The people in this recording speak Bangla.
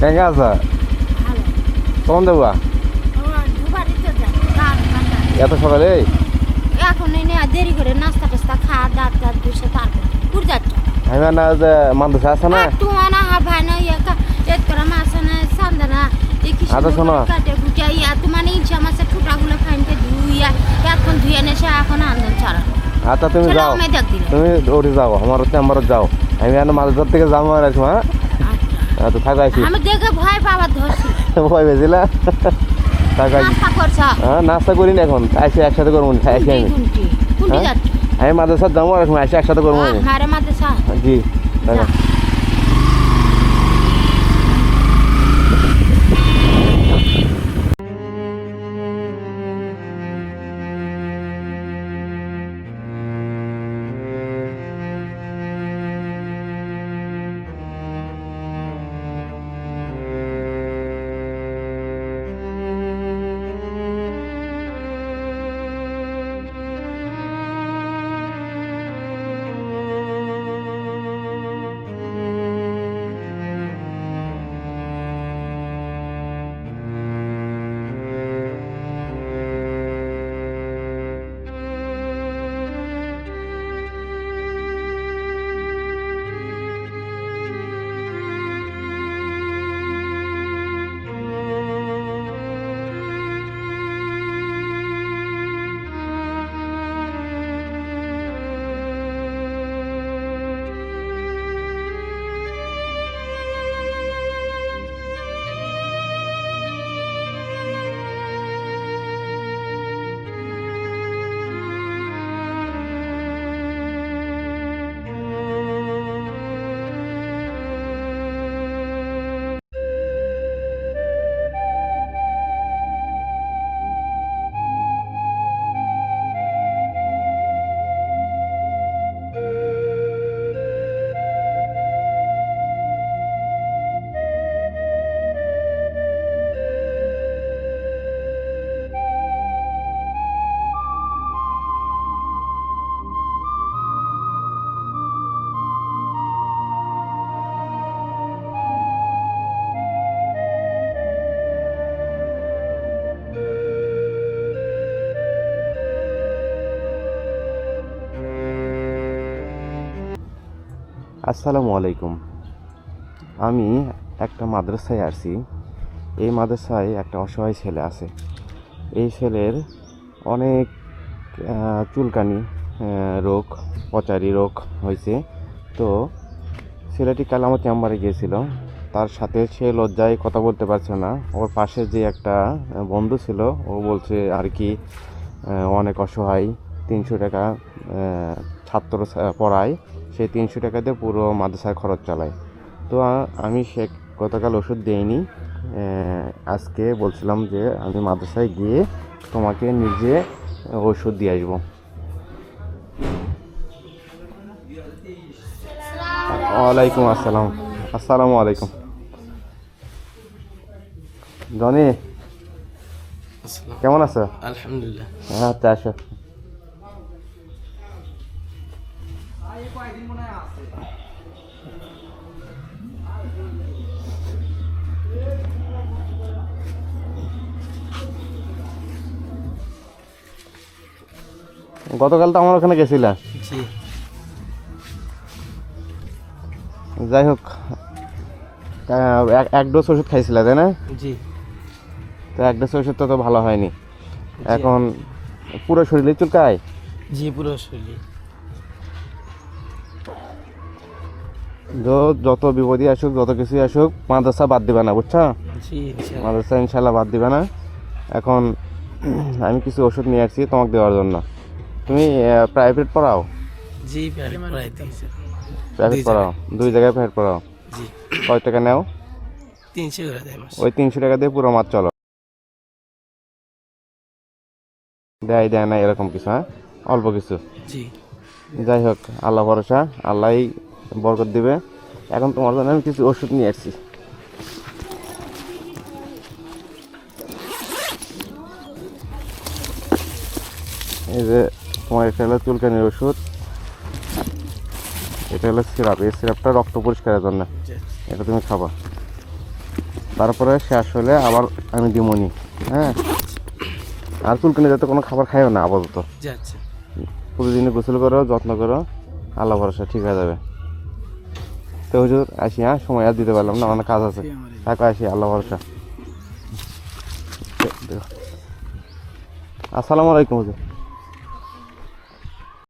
কেঙ্গা আছা কখন দেবো এত সকালে এখন এনে আর দেরি করে নাস্তা টাস্তা খা দাঁত দাঁত বসে তারপর কুড় যাচ্ছ আমি না যে না তোমার না হা ভাই না ইয়া মাছ না সান্দনা এই কি শোনো। কাটে গুটা ইয়া তোমার ইচ্ছা মাছের ঠুটাগুলো ফাইনকে ধুইয়া এখন ধুইয়া নেছে এখন আন্দন ছাড়া আচ্ছা তুমি যাও তুমি ওটি যাও আমার যাও আমি মাদ্রাসার থেকে যাব আর আসব হ্যাঁ আচ্ছা থাকা আছি আমি দেখে ভয় পাবার ধরছি ভয় পেয়েছিলা থাকা আছি হ্যাঁ নাস্তা করি না এখন। আসি একসাথে করব না আসি আমি। হ্যাঁ? আমি মাদ্রাসা যাব আর এখন আসি একসাথে করব হারে জি থাকা। আসসালামু আলাইকুম। আমি একটা মাদ্রাসায় আসছি। এই মাদ্রাসায় একটা অসহায় ছেলে আছে। এই ছেলের অনেক চুলকানি রোগ, পচারি রোগ হয়েছে। তো ছেলেটি কাল আমার চেম্বারে গিয়েছিল। তার সাথে সে লজ্জায় কথা বলতে পারছে না। ওর পাশে যে একটা বন্ধু ছিল, ও বলছে, আর কি অনেক অসহায়, তিনশো টাকা ছাত্র পড়ায়। সেই তিনশো টাকা দিয়ে পুরো মাদ্রাসার খরচ চালায়। তো আমি সে গতকাল ওষুধ দেইনি। আজকে বলছিলাম যে আমি মাদ্রাসায় গিয়ে তোমাকে নিজে ওষুধ দিয়ে আসব। ওয়ালাইকুম আসসালাম। আসসালামু আলাইকুম। জনি কেমন আছো? আলহামদুলিল্লাহ। আচ্ছা আসো। গতকাল তো আমার ওখানে গেছিলা? যাই হোক এক- ডোজ ওষুধ খাইছিলা তাই না? জি। তো এক ডোজ ওষুধ তো তো ভালো হয়নি। এখন পুরো শরীরে চুলকায়? জি পুরো শরীর যত বিপদই আসুক যত কিছুই আসুক মাদ্রাসা বাদ দিবে না বুঝছ? মাদ্রাসা ইনশাল্লাহ বাদ দিবে না। এখন আমি কিছু ওষুধ নিয়ে আসছি তোমাকে দেওয়ার জন্য। তুমি প্রাইভেট পড়াও? জি প্রাইভেট পড়াও? দুই জায়গায় প্রাইভেট পড়াও? কয় টাকা নেও? তিনশো ওই তিনশো টাকা দিয়ে পুরো মাছ চলো। দেয় দেয় না এরকম কিছু হ্যাঁ? অল্প কিছু। জি। যাই হোক আল্লাহ ভরসা আল্লাহই বরকত দিবে। এখন তোমার জন্য আমি কিছু ওষুধ নিয়ে আসছি। এই যে তোমার এটা হলো চুলকানির ওষুধ। এটা হলো সিরাপ। এই সিরাপটা রক্ত পরিষ্কারের জন্য। এটা তুমি খাবা। তারপরে শেষ হলে আবার আমি দিমনি। হ্যাঁ? আর চুলকানি যাতে কোনো খাবার খাইও না আপাতত। প্রতিদিনে গোসল করো যত্ন করো আল্লাহ ভরসা ঠিক হয়ে যাবে। তো হুজুর আসি হ্যাঁ? সময় আর দিতে পারলাম না অনেক কাজ আছে। থাকো আসি আল্লাহ ভরসা। আসসালামু আলাইকুম হুজুর।